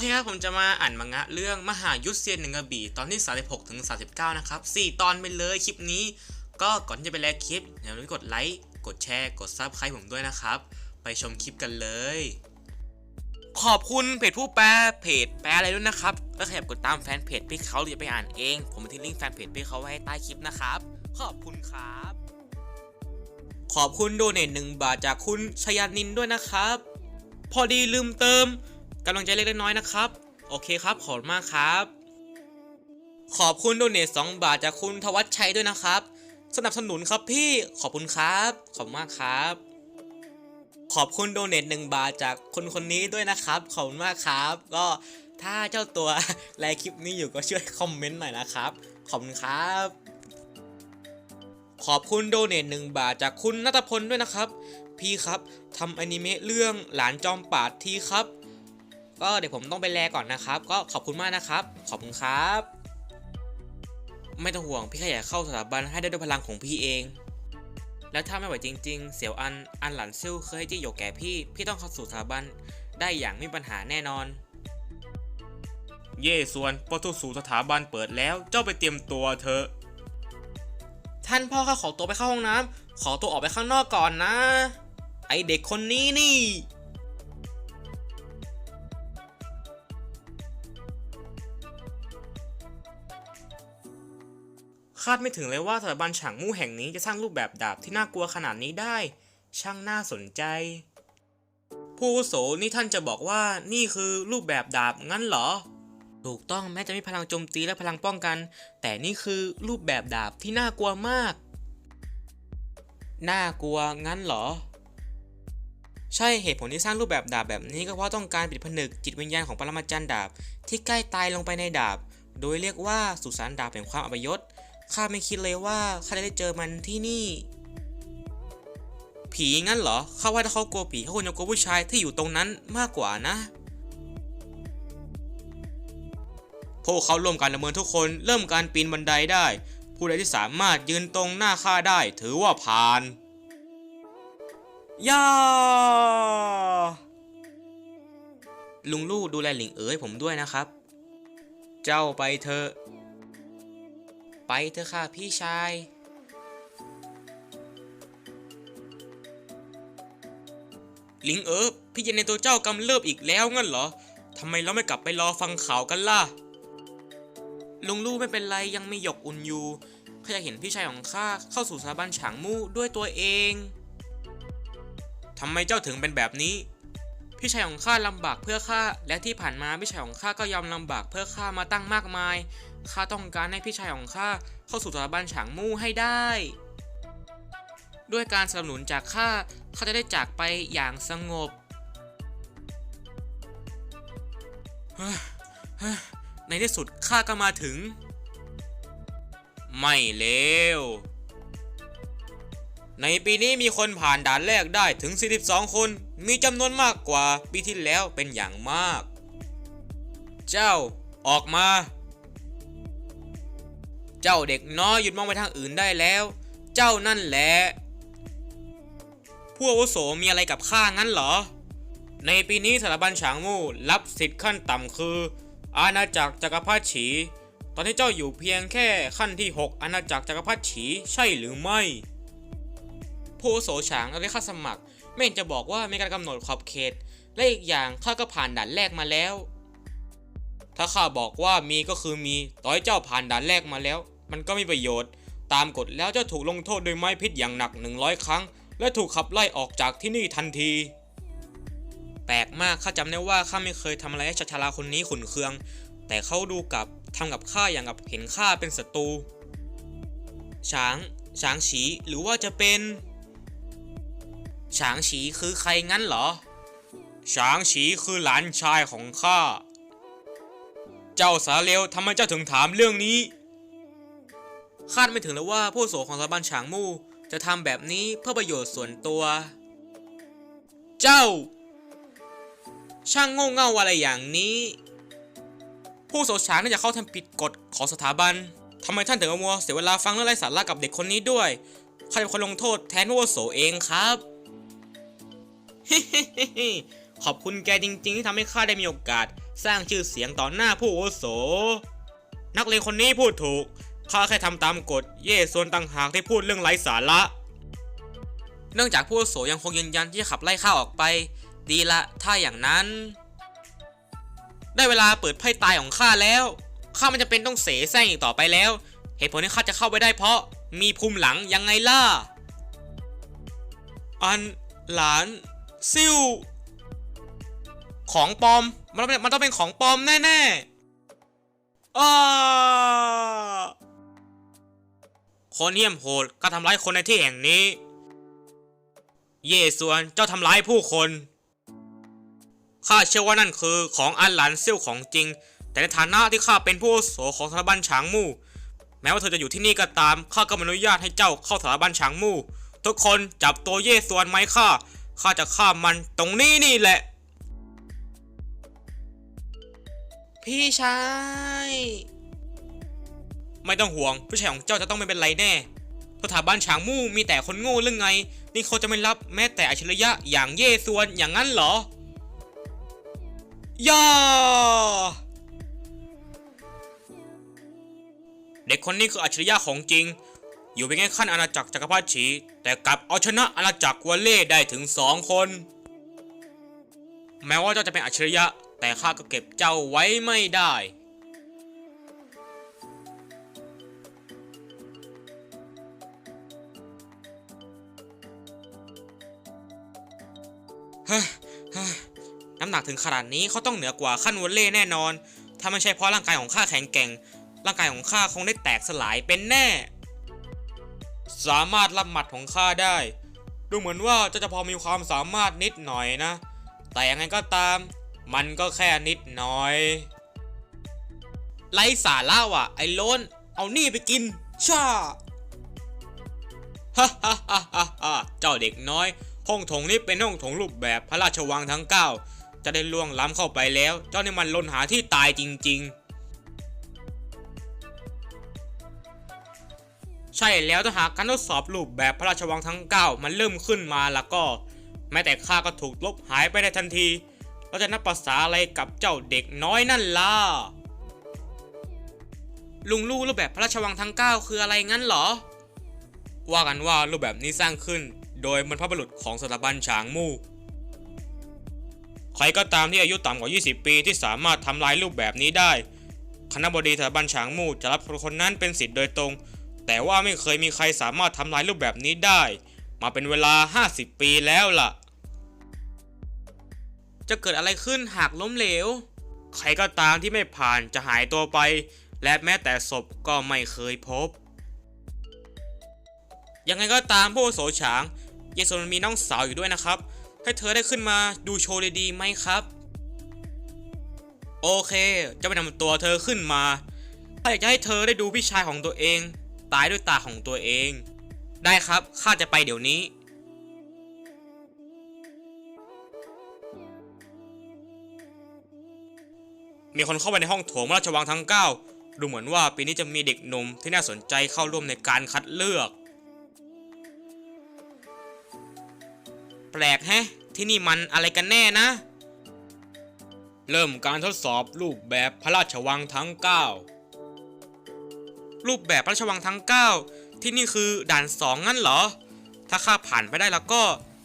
เคครับผมจะมาอ่านมังงะเรื่องมหายุทธเซียนหนึ่งกระบี่ตอนที่ 36ถึง39 นะครับ4ตอนไปเลยคลิปนี้ ก็ก่อนที่จะไปแลกคลิปอย่าลืมกดไลค์กดแชร์กดซับสไครต์ผมด้วยนะครับ ไปชมคลิปกันเลย ขอบคุณเพจผู้แปลเพจแปลอะไรด้วยนะครับแล้วขยับกดตามแฟนเพจพี่เขาหรือจะไปอ่านเอง ผมทิ้งลิงก์แฟนเพจพี่เขาไว้ให้ใต้คลิปนะครับ ขอบคุณครับ ขอบคุณโดเนทหนึ่งบาทจากคุณชยานินด้วยนะครับ พอดีลืมเติม กำลังใจเล็กๆน้อยๆนะครับ โอเคครับ ขอบคุณมากครับ ขอบคุณโดเนทสองบาทจากคุณทวัชชัยด้วยนะครับ สนับสนุนครับพี่ ขอบคุณครับ ขอบคุณมากครับ ขอบคุณโดเนทหนึ่งบาทจากคนคนนี้ด้วยนะครับ ขอบคุณมากครับ ก็ถ้าเจ้าตัวไลค์คลิปนี้อยู่ก็ช่วยคอมเมนต์หน่อยนะครับ ขอบคุณครับ ขอบคุณโดเนทหนึ่งบาทจากคุณนัทพลด้วยนะครับ พี่ครับทำอนิเมะเรื่องหลานจอมปาดทีครับ ก็เดี๋ยวผมต้องไปแลก่อนนะครับ ก็ขอบคุณมากนะครับ ขอบคุณครับ ไม่ต้องห่วงพี่แค่อยากเข้าสถาบันให้ได้ด้วยพลังของพี่เอง แล้วถ้าไม่ไหวจริง ๆ เสี่ยวอันอันหลันซิ่วเคยให้จี้หยกแก่พี่ พี่ต้องเข้าสู่สถาบันได้อย่างไม่มีปัญหาแน่นอน เย่ส่วนประตูสู่สถาบันเปิดแล้วเจ้าไปเตรียมตัวเถอะท่านพ่อข้าขอตัวไปเข้าห้องน้ำขอตัวออกไปข้างนอกก่อนนะ ไอเด็กคนนี้นี่ คาดไม่ถึงเลยว่าสถาบันฉางมู่แห่งนี้จะสร้างรูปแบบดาบที่น่ากลัวขนาดนี้ได้ ช่างน่าสนใจ ผู้วุโสนี่ท่านจะบอกว่านี่คือรูปแบบดาบงั้นเหรอ ถูกต้องแม้จะมีพลังโจมตีและพลังป้องกัน แต่นี่คือรูปแบบดาบที่น่ากลัวมาก น่ากลัวงั้นเหรอ ใช่เหตุผลที่สร้างรูปแบบดาบแบบนี้ก็เพราะต้องการปิดผนึกจิตวิญญาณของปรมาจารย์ดาบที่ใกล้ตายลงไปในดาบ โดยเรียกว่าสุสานดาบแห่งความอัปยศ ข้าไม่คิดเลยว่าข้าจะได้เจอมันที่นี่ ผีงั้นเหรอข้าว่าถ้าเขากลัวผีเขาควรจะกลัวผู้ชายที่อยู่ตรงนั้นมากกว่านะ พวกเขาร่วมกันดำเนินทุกคนเริ่มการปีนบันไดได้ ผู้ใดที่สามารถยืนตรงหน้าข้าได้ ถือว่าผ่านย่าลุงลู่ดูแลหลิงเอ๋ยผมด้วยนะครับ เจ้าไปเถอะ ไปเถอะค่ะพี่ชายหลิงเอ๋อพี่เย็นในตัวเจ้ากำเริบอีกแล้วงั้นเหรอทำไมเราไม่กลับไปรอฟังข่าวกันล่ะ ลุงลู่ไม่เป็นไรยังมีหยกอุ่นอยู่ข้าอยากเห็นพี่ชายของข้าเข้าสู่สถาบันฉางมู่ด้วยตัวเองทำไมเจ้าถึงเป็นแบบนี้ พี่ชายของข้าลำบากเพื่อข้าและที่ผ่านมาพี่ชายของข้าก็ยอมลำบากเพื่อข้ามาตั้งมากมาย ข้าต้องการให้พี่ชายของข้าเข้าสู่สถาบันฉางมู่ให้ได้ ด้วยการสนับสนุนจากข้าข้าจะได้จากไปอย่างสงบ ในที่สุดข้าก็มาถึง ไม่เลวในปีนี้มีคนผ่านด่านแรกได้ถึง 42 คน มีจำนวนมากกว่าปีที่แล้วเป็นอย่างมาก เจ้าออกมา เจ้าเด็กน้อยหยุดมองไปทางอื่นได้แล้ว เจ้านั่นแหละผู้อาวุโสมีอะไรกับข้างั้นเหรอ ในปีนี้สถาบันฉางมู่รับสิทธิ์ขั้นต่ำคือ อาณาจักรจักรพรรดิฉี ตอนนี้เจ้าอยู่เพียงแค่ขั้นที่ 6 อาณาจักรจักรพรรดิฉีใช่หรือไม่ผู้วุโสฉางได้ค่าสมัคร ไม่เห็นจะบอกว่ามีการกำหนดขอบเขต และอีกอย่างข้าก็ผ่านด่านแรกมาแล้ว ถ้าข้าบอกว่ามีก็คือมี ต่อให้เจ้าผ่านด่านแรกมาแล้ว มันก็มีประโยชน์ ตามกฎแล้วเจ้าถูกลงโทษโดยไม้พิษอย่างหนัก 100 ครั้ง และถูกขับไล่ออกจากที่นี่ทันที แปลกมากข้าจำได้ว่าข้าไม่เคยทำอะไรให้ชาชาลาคนนี้ขุนเคือง แต่เขาดูกับทำกับข้าอย่างกับเห็นข้าเป็นศัตรู ช้างช้างฉีหรือว่าจะเป็นช้างฉีคือใครงั้นเหรอช้างฉีคือหลานชายของข้า เจ้าสาเลวทำไมเจ้าถึงถามเรื่องนี้ คาดไม่ถึงเลยว่าผู้โสของสถาบันฉางมู่จะทำแบบนี้เพื่อประโยชน์ส่วนตัว เจ้า ช่างโง่เง่าอะไรอย่างนี้ ผู้โสฉางน่าจะเข้าทำผิดกฎของสถาบันทำไมท่านถึงเอามัวเสียเวลาฟังเรื่องไร้สาระกับเด็กคนนี้ด้วยข้าจะเป็นคนลงโทษแทนผู้โสเองครับขอบคุณแกจริง ๆ ที่ทำให้ข้าได้มีโอกาส สร้างชื่อเสียงต่อหน้าผู้อาวุโส นักเรียนคนนี้พูดถูกข้าแค่ทำตามกฎ เย่ส่วนต่างหากที่พูดเรื่องไร้สาระ เนื่องจากผู้อาวุโสยังคงยืนยันที่จะขับไล่ข้าออกไป ดีละถ้าอย่างนั้น ได้เวลาเปิดไพ่ตายของข้าแล้วข้ามันจะเป็นต้องเสแสร้งอีกต่อไปแล้ว เหตุผลที่ข้าจะเข้าไปได้เพราะมีภูมิหลังยังไงล่ะ อันหลานซิ่วของปลอม มันต้องมันต้องเป็นของปลอมแน่ๆอ้าคนเหี้ยมโหดก็ทำร้ายคนในที่แห่งนี้ เย่ส่วนเจ้าทำร้ายผู้คน ข้าเชื่อว่านั่นคือของอันหลานเซิ่ยวของจริง แต่ในฐานะที่ข้าเป็นผู้โสของสถาบันฉางมู่ แม้ว่าเธอจะอยู่ที่นี่ก็ตาม ข้าก็ไม่อนุญาตให้เจ้าเข้าสถาบันฉางมู่ ทุกคนจับตัวเย่ส่วนไหมข้า ข้าจะฆ่ามันตรงนี้นี่แหละ พี่ชาย ไม่ต้องห่วง ผู้ชายของเจ้าจะต้องไม่เป็นไรแน่สถาบันฉางมู่มีแต่คนโง่เรื่องไง นี่เขาจะไม่รับแม้แต่อัจฉริยะอย่างเย่ส่วนอย่างนั้นเหรอย่าเด็กคนนี้คืออัจฉริยะของจริง อยู่เป็นแค่ขั้นอาณาจักรจักรพรรดิฉี แต่กลับเอาชนะอาณาจักรวอลเล่ได้ถึงสองคน แม้ว่าเจ้าจะเป็นอัจฉริยะ แต่ข้าก็เก็บเจ้าไว้ไม่ได้ เฮ้น้ำหนักถึงขนาดนี้เขาต้องเหนือกว่าขั้นวอลเล่แน่นอน ถ้าไม่ใช่เพราะร่างกายของข้าแข็งแกร่ง ร่างกายของข้าคงได้แตกสลายเป็นแน่ สามารถรับหมัดของข้าได้ ดูเหมือนว่าจะจะพอมีความสามารถนิดหน่อยนะ แต่ยังไงก็ตาม มันก็แค่นิดน่อย ไร้สาระว่ะ ไอ้โลนเอานี่ไปกินช่าฮ่าฮ่าฮ่าฮ่าฮ่าเจ้าเด็กน้อย ห้องโถงนี้เป็นห้องโถงรูปแบบพระราชวังทั้งเก้าจะได้ล่วงล้ำเข้าไปแล้ว เจ้านี่มันลนหาที่ตายจริง ๆ ใช่แล้วถ้าหากการทดสอบรูปแบบพระราชวังทั้ง 9 มันเริ่มขึ้นมาแล้วก็ แม้แต่ข้าก็ถูกลบหายไปในทันที เราจะนับภาษาอะไรกับเจ้าเด็กน้อยนั่นล่ะ ลุงลู่รูปแบบพระราชวังทั้ง 9 คืออะไรงั้นเหรอ ว่ากันว่ารูปแบบนี้สร้างขึ้น โดยบรรพบุรุษของสถาบันฉางมู่ใครก็ตามที่อายุต่ำกว่า 20 ปีที่สามารถทำลายรูปแบบนี้ได้ คณะบดีสถาบันฉางมู่จะรับคนนั้นเป็นสิทธิ์โดยตรง แต่ว่าไม่เคยมีใครสามารถทำลายรูปแบบนี้ได้ มาเป็นเวลา 50 ปีแล้วล่ะ จะเกิดอะไรขึ้นหากล้มเหลว ใครก็ตามที่ไม่ผ่านจะหายตัวไป และแม้แต่ศพก็ไม่เคยพบ ยังไงก็ตามผู้อาวุโสฉางเยซนมีน้องสาวอยู่ด้วยนะครับ ให้เธอได้ขึ้นมาดูโชว์ดีๆไหมครับ โอเค จะไปนำตัวเธอขึ้นมาถ้าอยากจะให้เธอได้ดูพี่ชายของตัวเอง ตายด้วยตาของตัวเอง ได้ครับข้าจะไปเดี๋ยวนี้ มีคนเข้าไปในห้องโถงราชวังทั้ง 9 ดูเหมือนว่าปีนี้จะมีเด็กหนุ่มที่น่าสนใจเข้าร่วมในการคัดเลือก แปลกแฮะ ที่นี่มันอะไรกันแน่นะ เริ่มการทดสอบรูปแบบพระราชวังทั้ง 9 รูปแบบพระราชวังทั้ง 9 ที่นี่คือด่านสองงั้นเหรอ ถ้าข้าผ่านไปได้แล้วก็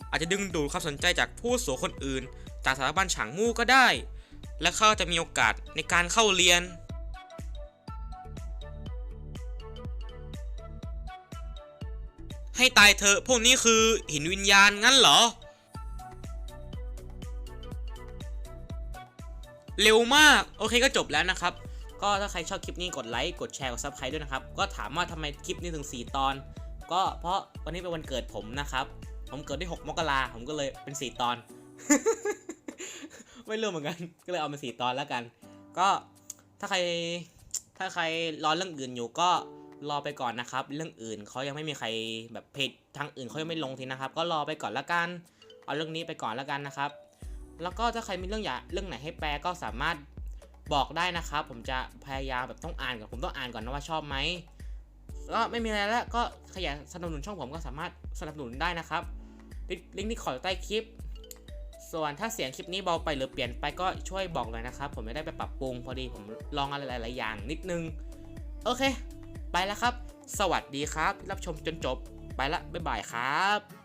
อาจจะดึงดูดความสนใจจากผู้โสคนอื่นจากสถาบันฉางมู่ก็ได้ และเขาจะมีโอกาสในการเข้าเรียน ให้ตายเถอะพวกนี้คือหินวิญญาณงั้นเหรอ เร็วมาก โอเคก็จบแล้วนะครับ ก็ถ้าใครชอบคลิปนี้กดไลค์กดแชร์กดซับสไครต์ด้วยนะครับ ก็ถามว่าทำไมคลิปนี้ถึง 4 ตอน ก็เพราะวันนี้เป็นวันเกิดผมนะครับ ผมเกิดที่ 6 มกราผมก็เลยเป็น 4 ตอน ไม่รู้เหมือนกัน ก็เลยเอามา4ตอนแล้วกัน ก็ถ้าใครถ้าใครรอเรื่องอื่นอยู่ก็รอไปก่อนนะครับ เรื่องอื่นเขายังไม่มีใครแบบเพจทางอื่นเขายังไม่ลงทีนะครับ ก็รอไปก่อนละกัน เอาเรื่องนี้ไปก่อนละกันนะครับ แล้วก็ถ้าใครมีเรื่องอยากเรื่องไหนให้แปลก็สามารถบอกได้นะครับ ผมจะพยายามแบบต้องอ่านก่อนผมต้องอ่านก่อนนะว่าชอบไหมก็ไม่มีอะไรแล้วก็ขยายสนับสนุนช่องผมก็สามารถสนับสนุนได้นะครับลิงก์ที่ขอใต้คลิป ส่วนถ้าเสียงคลิปนี้เบาไปหรือเปลี่ยนไปก็ช่วยบอกเลยนะครับ ผมไม่ได้ไปปรับปรุงพอดีผมลองอะไรหลาย ๆ อย่างนิดนึง โอเค ไปแล้วครับ สวัสดีครับ รับชมจนจบ ไปละบ๊ายบายครับ